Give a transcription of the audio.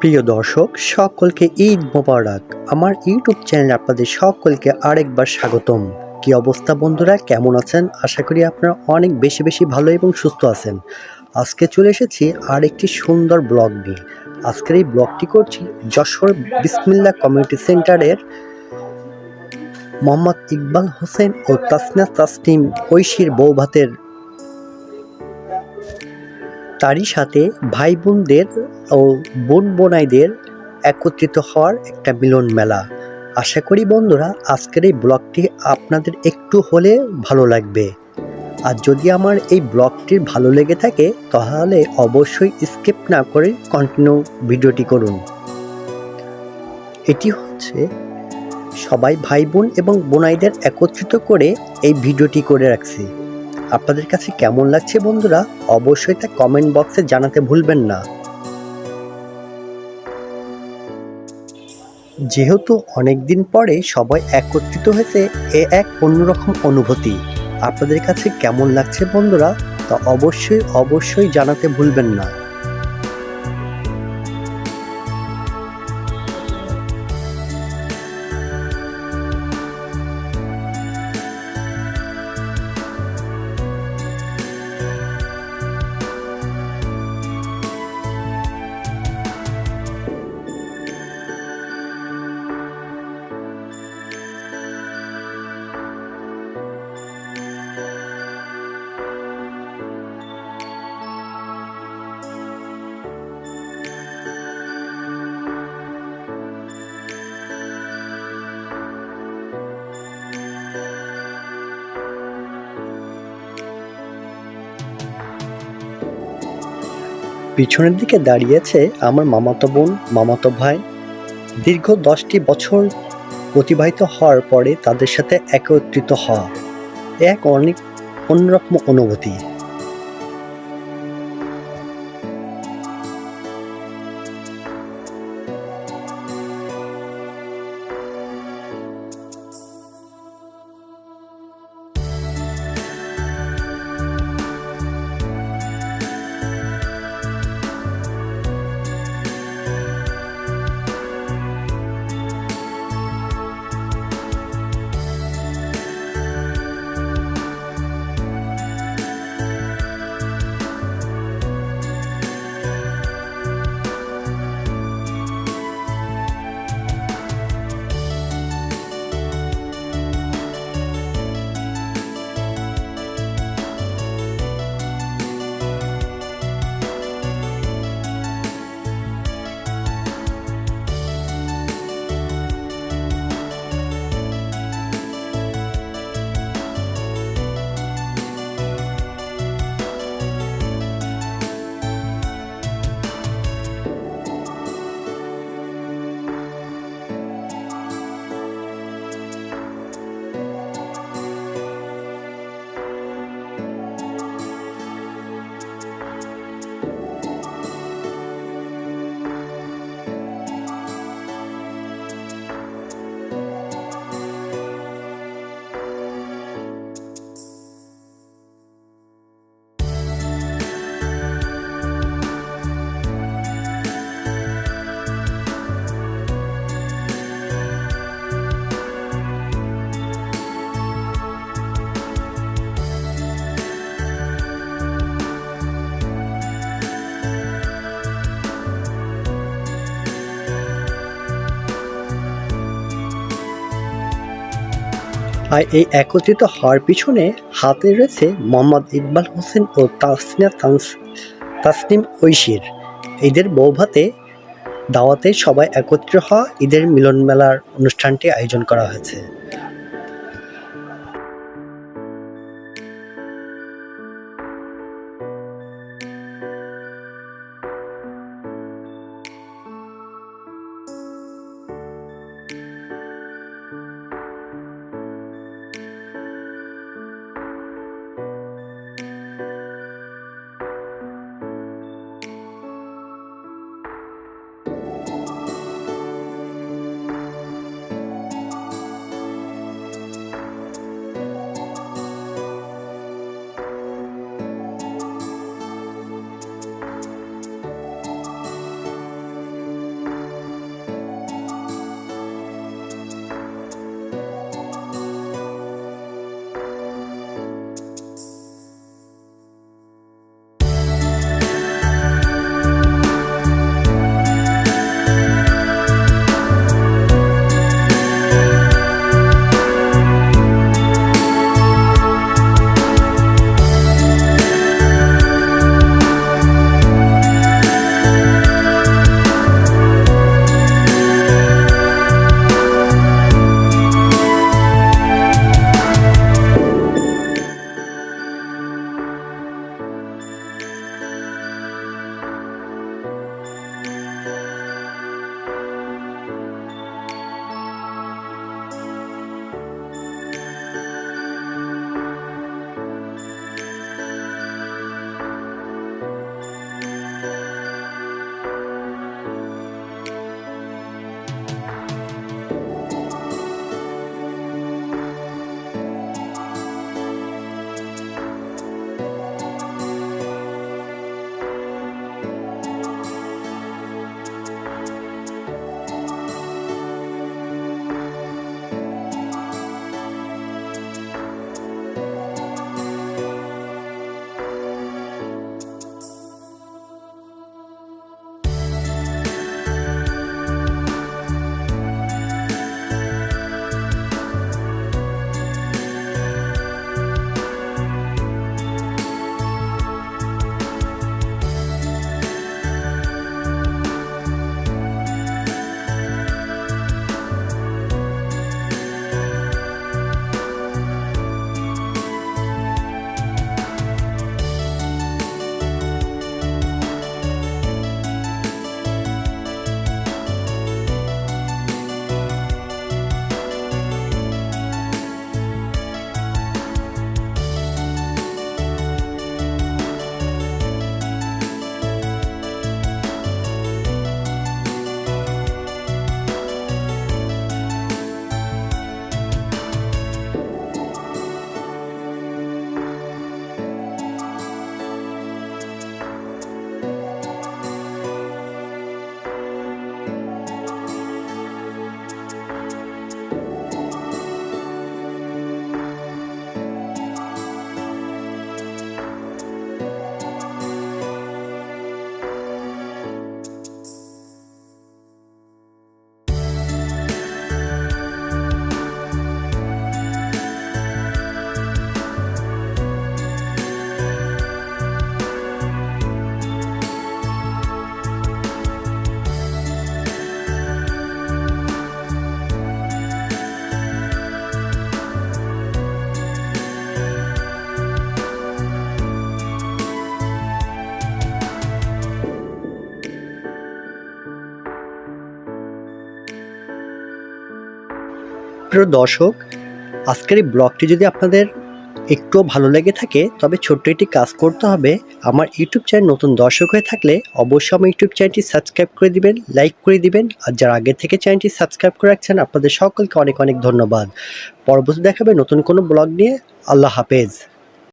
প্রিয় দর্শক, সকলকে ঈদ মোবারক। আমার ইউটিউব চ্যানেলে আপনাদের সকলকে আরেকবার স্বাগতম। কি অবস্থা বন্ধুরা? কেমন আছেন? আশা করি আপনারা অনেক বেশি বেশি ভালো এবং সুস্থ আছেন। আজকে চলে এসেছি আর একটি সুন্দর ব্লগ নিয়ে। আজকের এই ব্লগটি করছি যশোর বিসমিল্লা কমিউনিটি সেন্টারের মোহাম্মদ ইকবাল হোসেন ও তাসনা তাসনিম ঐশীর বৌভাতের তারই সাথে ভাই বোনদের ও বোন বোনাইদের একত্রিত হওয়ার একটা মিলন মেলা। আশা করি বন্ধুরা, আজকের এই ব্লগটি আপনাদের একটু হলে ভালো লাগবে। আর যদি আমার এই ব্লগটির ভালো লেগে থাকে, তাহলে অবশ্যই স্কিপ না করে কন্টিনিউ ভিডিওটি করুন। এটি হচ্ছে সবাই ভাই বোন এবং বোনাইদের একত্রিত করে এই ভিডিওটি করে রাখছি। আপনাদের কাছে কেমন লাগছে বন্ধুরা, অবশ্যই তা কমেন্ট বক্সে জানাতে ভুলবেন না। যেহেতু অনেক দিন পরে সবাই একত্রিত হয়েছে এ এক অন্যরকম অনুভূতি, আপনাদের কাছে কেমন লাগছে বন্ধুরা, তা অবশ্যই অবশ্যই জানাতে ভুলবেন না। পিছনের দিকে দাঁড়িয়েছে আমার মামাতো বোন, মামাতো ভাই। দীর্ঘ দশটি বছর অতিবাহিত হওয়ার পরে তাদের সাথে একত্রিত হওয়া, এক অনেক অন্যরকম অনুভূতি। আর এই একত্রিত হওয়ার পিছনে হাতে রয়েছে মোহাম্মদ ইকবাল হোসেন ও তাসনিয়া তানস- তাসনিম ঐশীর। ঈদের বৌভাতে দাওয়াতে সবাই একত্রিত হওয়া, ঈদের মিলন মেলার অনুষ্ঠানটি আয়োজন করা হয়েছে। প্রিয় দর্শক, আজকের এই ব্লগটি যদি আপনাদের একটুও ভালো লেগে থাকে, তবে ছোট্ট একটি কাজ করতে হবে। আমার ইউটিউব চ্যানেল নতুন দর্শক হয়ে থাকলে অবশ্যই আমার ইউটিউব চ্যানেলটি সাবস্ক্রাইব করে দিবেন, লাইক করে দিবেন। আর যারা আগে থেকে চ্যানেলটি সাবস্ক্রাইব করে রাখছেন, আপনাদের সকলকে অনেক অনেক ধন্যবাদ। পরবর্তী দেখাবে নতুন কোনো ব্লগ নিয়ে। আল্লাহ হাফেজ।